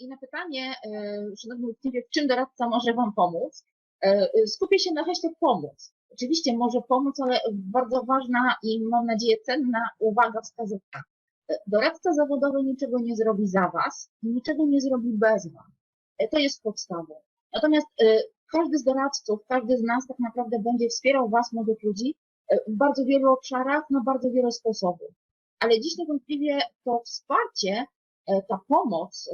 I na pytanie, e, szanowni uczciwie, w czym doradca może Wam pomóc, e, skupię się na hashtag pomóc. Oczywiście może pomóc, ale bardzo ważna i mam nadzieję cenna uwaga, wskazówka. E, Doradca zawodowy niczego nie zrobi za Was, niczego nie zrobi bez Was. E, To jest podstawą. Natomiast e, każdy z doradców, każdy z nas tak naprawdę będzie wspierał Was, młodych ludzi, e, w bardzo wielu obszarach, na bardzo wiele sposobów. Ale dziś niewątpliwie to wsparcie, e, ta pomoc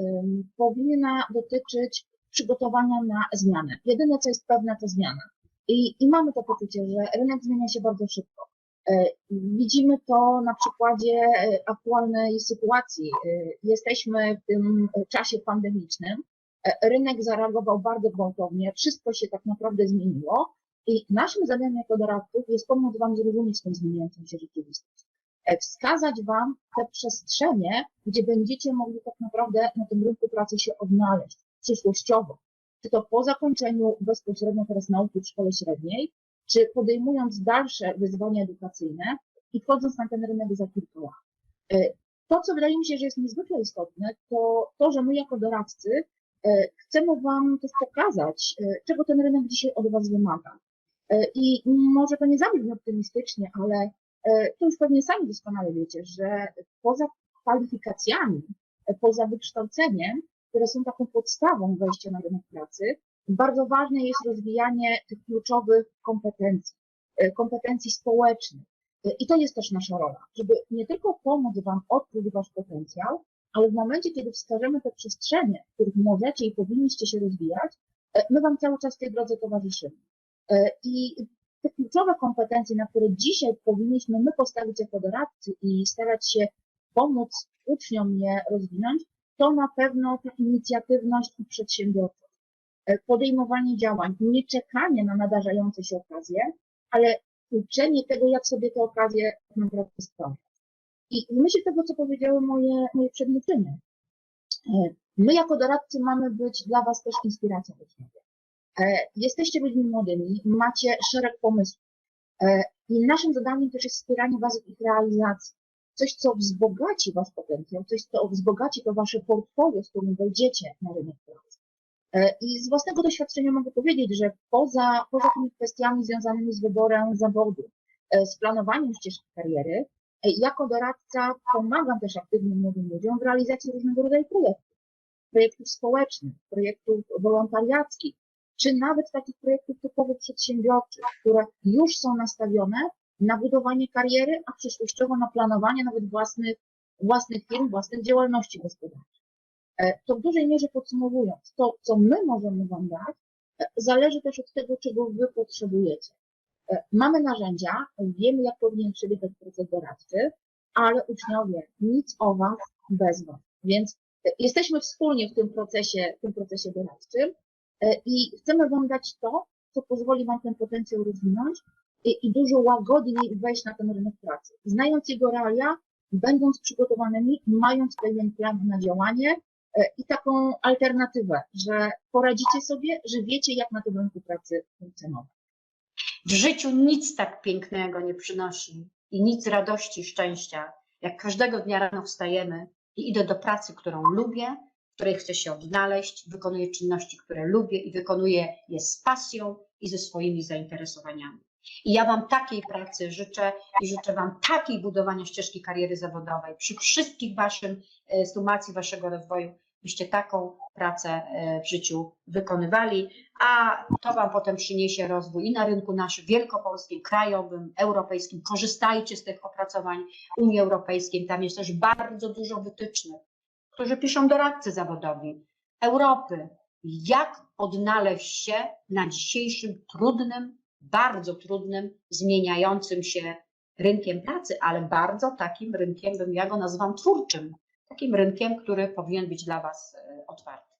powinna dotyczyć przygotowania na zmianę. Jedyne, co jest pewne, to zmiana. I, I mamy to poczucie, że rynek zmienia się bardzo szybko. E, Widzimy to na przykładzie e, aktualnej sytuacji. E, Jesteśmy w tym czasie pandemicznym. E, Rynek zareagował bardzo gwałtownie, wszystko się tak naprawdę zmieniło i naszym zadaniem jako doradców jest pomóc Wam zrozumieć tę zmieniającą się rzeczywistość. E, Wskazać Wam te przestrzenie, gdzie będziecie mogli tak naprawdę na tym rynku pracy się odnaleźć przyszłościowo. Czy to po zakończeniu bezpośrednio teraz nauki w szkole średniej, czy podejmując dalsze wyzwania edukacyjne i wchodząc na ten rynek za kilka lat. E, To, co wydaje mi się, że jest niezwykle istotne, to to, że my jako doradcy e, chcemy Wam też pokazać, czego ten rynek dzisiaj od Was wymaga. I może to nie zabrzmi optymistycznie, ale to już pewnie sami doskonale wiecie, że poza kwalifikacjami, e, poza wykształceniem, które są taką podstawą wejścia na rynek pracy, bardzo ważne jest rozwijanie tych kluczowych kompetencji, e, kompetencji społecznych. E, I to jest też nasza rola, żeby nie tylko pomóc Wam odkryć Wasz potencjał, ale w momencie, kiedy wskażemy te przestrzenie, w których możecie i powinniście się rozwijać, e, my Wam cały czas w tej drodze towarzyszymy. E, I te kluczowe kompetencje, na które dzisiaj powinniśmy my postawić jako doradcy i starać się pomóc uczniom je rozwinąć, to na pewno ta inicjatywność i przedsiębiorczość, E, podejmowanie działań, nie czekanie na nadarzające się okazje, ale uczenie tego, jak sobie te okazje tak naprawdę stworzyć. I w myśl tego, co powiedziały moje, moje przedmówczynie, e, my jako doradcy mamy być dla Was też inspiracją uczniowie. E, Jesteście ludźmi młodymi, macie szereg pomysłów E, i naszym zadaniem też jest wspieranie Was w ich realizacji. Coś, co wzbogaci Wasz potencjał, coś, co wzbogaci to Wasze portfolio, z którym wejdziecie na rynek pracy. E, I z własnego doświadczenia mogę powiedzieć, że poza, poza tymi kwestiami związanymi z wyborem zawodu, z planowaniem ścieżki kariery, jako doradca pomagam też aktywnym młodym ludziom w realizacji różnego rodzaju projektów. Projektów społecznych, projektów wolontariackich, czy nawet takich projektów typowych przedsiębiorczych, które już są nastawione na budowanie kariery, a przyszłościowo na planowanie nawet własnych, własnych firm, własnych działalności gospodarczych. E, To w dużej mierze podsumowując, to co my możemy Wam dać, e, zależy też od tego, czego Wy potrzebujecie. E, Mamy narzędzia, wiemy jak powinien przebiegać proces doradczy, ale uczniowie, nic o Was bez Was. Więc jesteśmy wspólnie w tym procesie, w tym procesie doradczym i chcemy Wam dać to, co pozwoli Wam ten potencjał rozwinąć i, i dużo łagodniej wejść na ten rynek pracy. Znając jego realia, będąc przygotowanymi, mając pewien plan na działanie e, i taką alternatywę, że poradzicie sobie, że wiecie, jak na tym rynku pracy funkcjonować. W życiu nic tak pięknego nie przynosi i nic radości, szczęścia, jak każdego dnia rano wstajemy i idę do pracy, którą lubię, której chcę się odnaleźć, wykonuję czynności, które lubię i wykonuję je z pasją i ze swoimi zainteresowaniami. I ja Wam takiej pracy życzę i życzę Wam takiej budowania ścieżki kariery zawodowej przy wszystkich Waszym e, sumacji Waszego rozwoju, byście taką pracę e, w życiu wykonywali, a to Wam potem przyniesie rozwój i na rynku naszym wielkopolskim, krajowym, europejskim. Korzystajcie z tych opracowań Unii Europejskiej. Tam jest też bardzo dużo wytycznych, którzy piszą doradcy zawodowi Europy, jak odnaleźć się na dzisiejszym trudnym, bardzo trudnym, zmieniającym się rynkiem pracy, ale bardzo takim rynkiem, bym ja go nazywam twórczym, takim rynkiem, który powinien być dla Was e, otwarty.